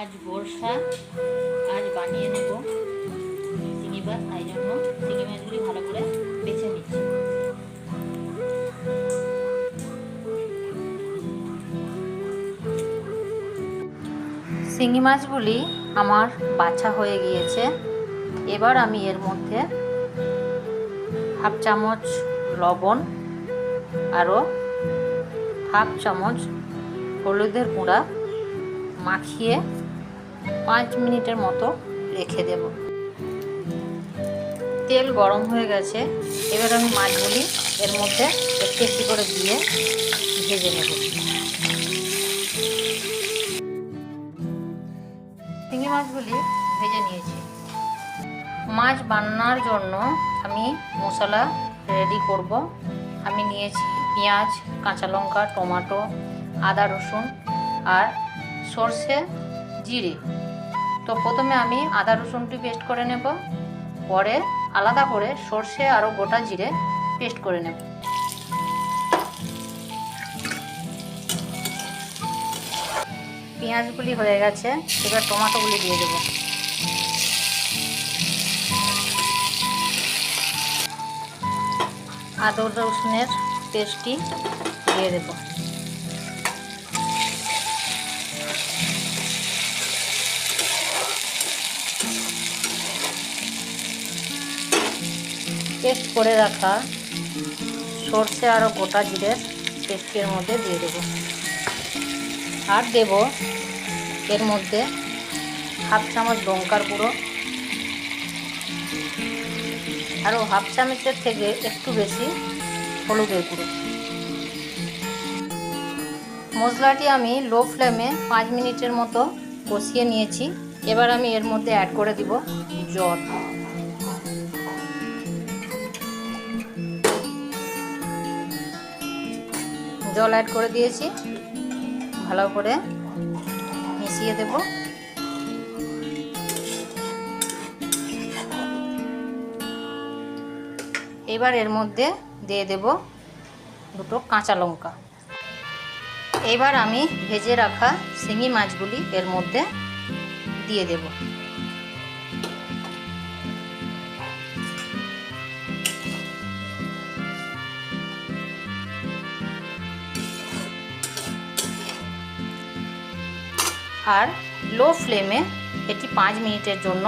আজ বর্ষা, আজ বানিয়ে নেব চিংড়ি মাছ তাই জন্য চিংড়ি মাছগুলি ভালো করে বেছে নিচ্ছি। শিঙি মাছগুলি আমার বাছা হয়ে গিয়েছে। এবার আমি এর মধ্যে হাফ চামচ লবণ আরও হাফ চামচ হলুদের গুঁড়া মাখিয়ে পাঁচ মিনিটের মতো রেখে দেব। তেল গরম হয়ে গেছে। এবার আমি মাছগুলি এর মধ্যে একটু একটু করে দিয়ে ভেজে নেব। চিংড়ি মাছগুলি ভেজে নিয়েছি। মাছ বান্নার জন্য আমি মশলা রেডি করব। আমি নিয়েছি পেঁয়াজ, কাঁচা লঙ্কা, টমেটো, আদা রসুন আর সর্ষে জিরে তো প্রথমে আমি আদা রসুনটি পেস্ট করে নেব। পরে আলাদা করে সর্ষে আরও গোটা জিরে পেস্ট করে নেব। পেঁয়াজগুলি হয়ে গেছে, এবার টমেটোগুলি দিয়ে দেবো। আদর রসুনের পেস্টটি দিয়ে দেবো। পেস্ট করে রাখা সর্ষে আরও গোটা জিরের পেস্টের মধ্যে দিয়ে দেবো। আর দেব এর মধ্যে হাফ চামচ লঙ্কার গুঁড়ো। আরও হাফ চামচের থেকে একটু বেশি হলুদের গুঁড়ো। মশলাটি আমি লো ফ্লেমে পাঁচ মিনিটের মতো কষিয়ে নিয়েছি। এবার আমি এর মধ্যে অ্যাড করে দিব জল। জল অ্যাড করে দিয়েছি। ভালো করে মিশিয়ে দেব। এবার এর মধ্যে দিয়ে দেব দুটো কাঁচা লঙ্কা। এবার আমি ভেজে রাখা শিঙি মাছগুলি এর মধ্যে দিয়ে দেব। আর লো ফ্লেমে এটি পাঁচ মিনিটের জন্য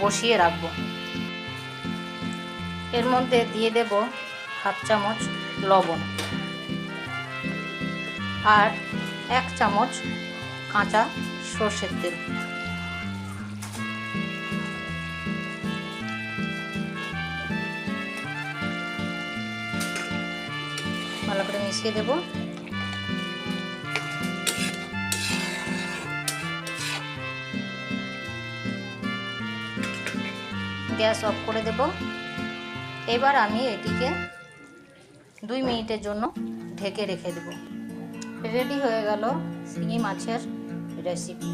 বসিয়ে রাখব। এর মধ্যে দিয়ে দেব হাফ চামচ লবণ আর এক চামচ কাঁচা সর্ষের তেল। ভালো করে মিশিয়ে দেব। গ্যাস অফ করে দেব। এবার আমি এটিকে দুই মিনিটের জন্য ঢেকে রেখে দেব। রেডি হয়ে গেল শিঙি মাছের রেসিপি